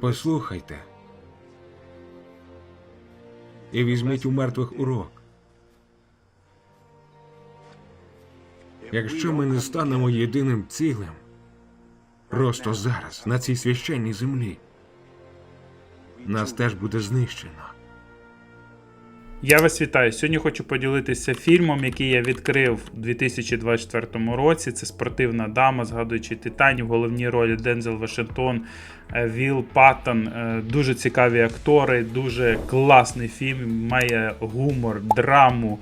Послухайте. І візьміть у мертвих урок. Якщо ми не станемо єдиним цілим, просто зараз, на цій священній землі, нас теж буде знищено. Я вас вітаю. Сьогодні хочу поділитися фільмом, який я відкрив у 2024 році. Це спортивна дама, згадуючи Титанів, в головній ролі Дензел Вашингтон, Віл Вілл Паттон. Е, Дуже цікаві актори, дуже класний фільм. Має гумор, драму.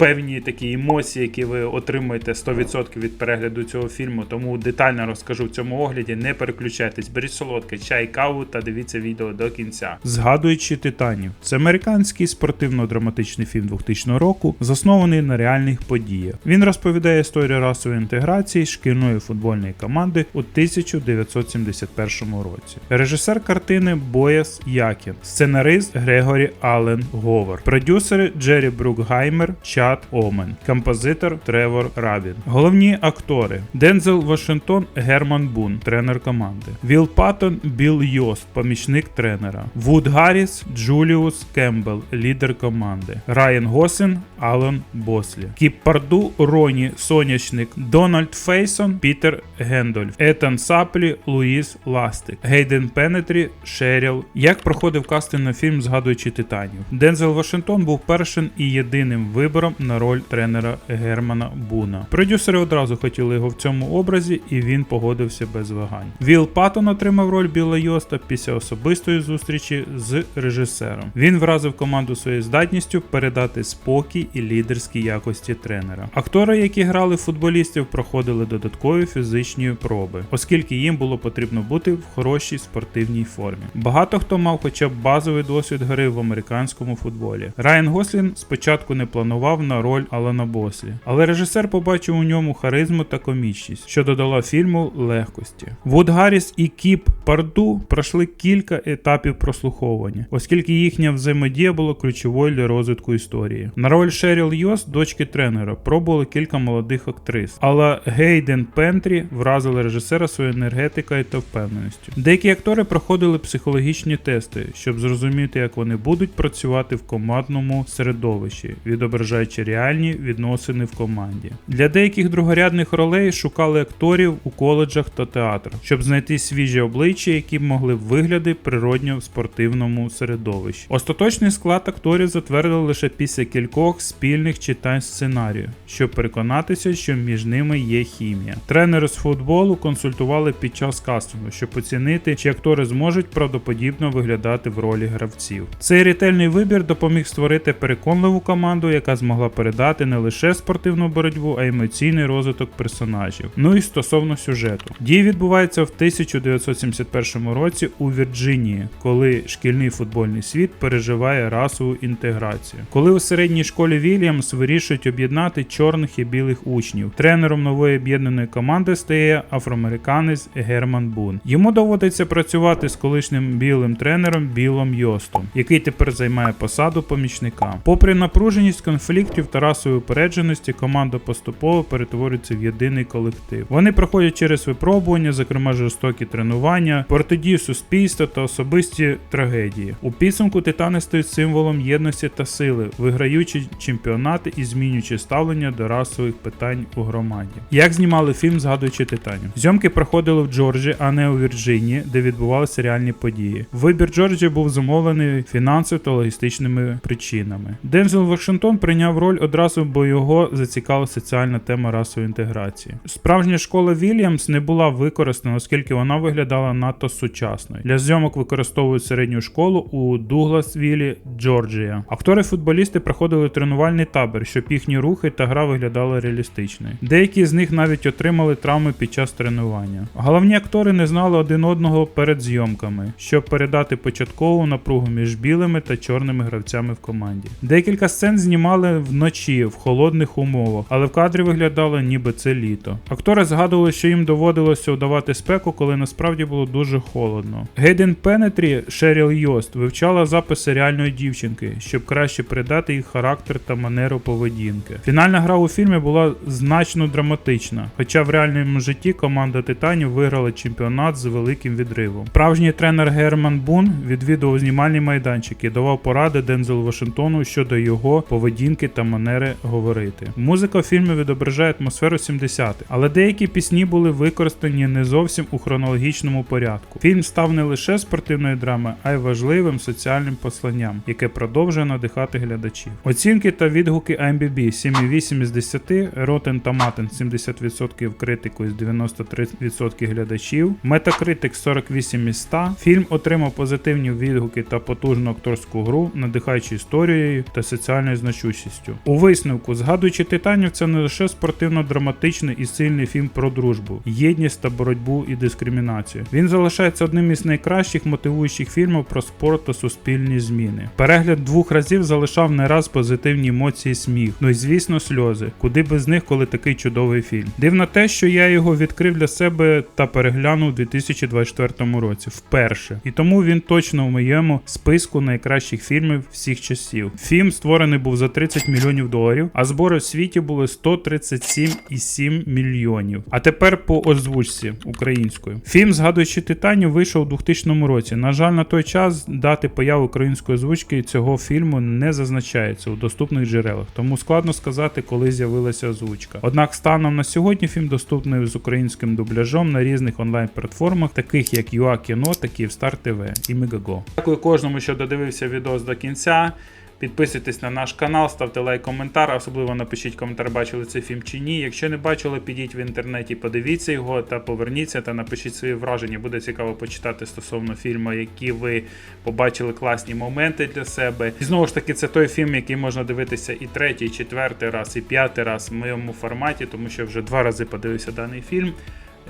Певні такі емоції, які ви отримуєте 100% від перегляду цього фільму, тому детально розкажу в цьому огляді. Не переключайтесь, беріть солодке, чай, каву та дивіться відео до кінця. Згадуючи титанів, це американський спортивно-драматичний фільм 2000 року, заснований на реальних подіях. Він розповідає історію расової інтеграції шкільної футбольної команди у 1971 році. Режисер картини Бояс Якін, сценарист Грегорі Аллен Говар, продюсери Джері Брукгаймер, Чад Омен, композитор Тревор Рабін. Головні актори: Дензел Вашингтон, Герман Бун, тренер команди, Вілл Паттон, Білл Йост, помічник тренера, Вуд Гарріс, Джуліус Кембл, лідер команди, Райан Госен, Алан Бослі, Кіп Парду, Роні Сонячник, Дональд Фейсон, Пітер Гендольф, Етан Саплі, Луїс Ластик, Гейден Пенетрі, Шеріл. Як проходив кастинг на фільм, згадуючи титанів? Дензел Вашингтон був першим і єдиним вибором на роль тренера Германа Буна. Продюсери одразу хотіли його в цьому образі, і він погодився без вагань. Вілл Паттон отримав роль Біла Йоста після особистої зустрічі з режисером. Він вразив команду своєю здатністю передати спокій і лідерські якості тренера. Актори, які грали футболістів, проходили додаткові фізичні проби, оскільки їм було потрібно бути в хорошій спортивній формі. Багато хто мав хоча б базовий досвід гри в американському футболі. Райан Гослін спочатку не планував на роль Алана Бослі, але режисер побачив у ньому харизму та комічність, що додала фільму легкості. Вуд Гарріс і Кіп Парду пройшли кілька етапів прослуховування, оскільки їхня взаємодія була ключовою для розвитку історії. На роль Шеріл Йос, дочки тренера, пробували кілька молодих актрис, але Гейден Пентрі вразили режисера своєю енергетикою та впевненістю. Деякі актори проходили психологічні тести, щоб зрозуміти, як вони будуть працювати в командному середовищі, відображаючи реальні відносини в команді. Для деяких другорядних ролей шукали акторів у коледжах та театрах, щоб знайти свіжі обличчя, які б могли б вигляди природньо в спортивному середовищі. Остаточний склад акторів затвердили лише після кількох спільних читань сценарію, щоб переконатися, що між ними є хімія. Тренери з футболу консультували під час кастингу, щоб оцінити, чи актори зможуть правдоподібно виглядати в ролі гравців. Цей ретельний вибір допоміг створити переконливу команду, яка змогла передати не лише спортивну боротьбу, а й емоційний розвиток персонажів. Ну і стосовно сюжету. Дії відбуваються в 1971 році у Вірджинії, коли шкільний футбольний світ переживає расову інтеграцію. Коли у середній школі Вільямс вирішують об'єднати чорних і білих учнів. Тренером нової об'єднаної команди стає афроамериканець Герман Бун. Йому доводиться працювати з колишнім білим тренером Білом Йостом, який тепер займає посаду помічника. Попри напруженість конфліктів та расової упередженості, команда поступово перетворюється в єдиний колектив. Вони проходять через випробування, зокрема жорстокі тренування, протидію суспільства та особисті трагедії. У підсумку титани стають символом єдності та сили, виграючи чемпіонати і змінюючи ставлення до расових питань у громаді. Як знімали фільм, згадуючи титанів? Зйомки проходили в Джорджі, а не у Вірджинії, де відбувалися реальні події. Вибір Джорджі був зумовлений фінансово та логістичними причинами. Дензел Вашингтон прийняв роль одразу, бо його зацікавила соціальна тема расової інтеграції. Справжня школа Вільямс не була використана, оскільки вона виглядала надто сучасною. Для зйомок використовують середню школу у Дугласвілі, Джорджія. Актори-футболісти проходили тренувальний табір, щоб їхні рухи та гра виглядали реалістичною. Деякі з них навіть отримали травми під час тренування. Головні актори не знали один одного перед зйомками, щоб передати початкову напругу між білими та чорними гравцями в команді. Декілька сцен знімали в вночі в холодних умовах, але в кадрі виглядало, ніби це літо. Актори згадували, що їм доводилося удавати спеку, коли насправді було дуже холодно. Гейден Пенетрі Шеріл Йост вивчала записи реальної дівчинки, щоб краще передати їх характер та манеру поведінки. Фінальна гра у фільмі була значно драматична, хоча в реальному житті команда Титанів виграла чемпіонат з великим відривом. Справжній тренер Герман Бун відвідував знімальний майданчик і давав поради Дензелу Вашингтону щодо його поведінки та манери говорити. Музика в фільмі відображає атмосферу 70-х, але деякі пісні були використані не зовсім у хронологічному порядку. Фільм став не лише спортивною драмою, а й важливим соціальним посланням, яке продовжує надихати глядачів. Оцінки та відгуки IMDb 7,8 із 10, Rotten Tomatoes 70% критику із 93% глядачів, Metacritic 48 із 100. Фільм отримав позитивні відгуки та потужну акторську гру, надихаючи історією та соціальною значущістю. У висновку, згадуючи Титанів, це не лише спортивно-драматичний і сильний фільм про дружбу, єдність та боротьбу і дискримінацію. Він залишається одним із найкращих мотивуючих фільмів про спорт та суспільні зміни. Перегляд двох разів залишав не раз позитивні емоції, сміх, ну і звісно, сльози. Куди без них, коли такий чудовий фільм. Дивно те, що я його відкрив для себе та переглянув у 2024 році вперше. І тому він точно в моєму списку найкращих фільмів всіх часів. Фільм створений був за 30 мільйонів доларів, а збори в світі були 137,7 мільйонів. А тепер по озвучці українською. Фільм, згадуючи Титанів, вийшов у 2000 році. На жаль, на той час дати появи української озвучки цього фільму не зазначається у доступних джерелах, тому складно сказати, коли з'явилася озвучка. Однак станом на сьогодні фільм доступний з українським дубляжом на різних онлайн-платформах, таких як UA Кіно та Київстар ТВ і Мегаго. Дякую кожному, що додивився відео до кінця. Підписуйтесь на наш канал, ставте лайк, коментар, особливо напишіть коментар, бачили цей фільм чи ні. Якщо не бачили, підіть в інтернеті, подивіться його та поверніться та напишіть свої враження. Буде цікаво почитати стосовно фільму, які ви побачили класні моменти для себе. І знову ж таки, це той фільм, який можна дивитися і третій, і четвертий раз, і п'ятий раз в моєму форматі, тому що вже два рази подивився даний фільм.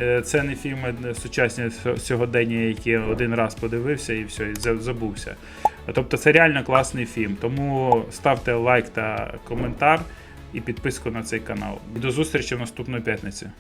Е, Це не фільми сучасні сьогодення, які один раз подивився і все, і забувся. Тобто це реально класний фільм. Тому ставте лайк та коментар і підписку на цей канал. До зустрічі в наступної п'ятниці.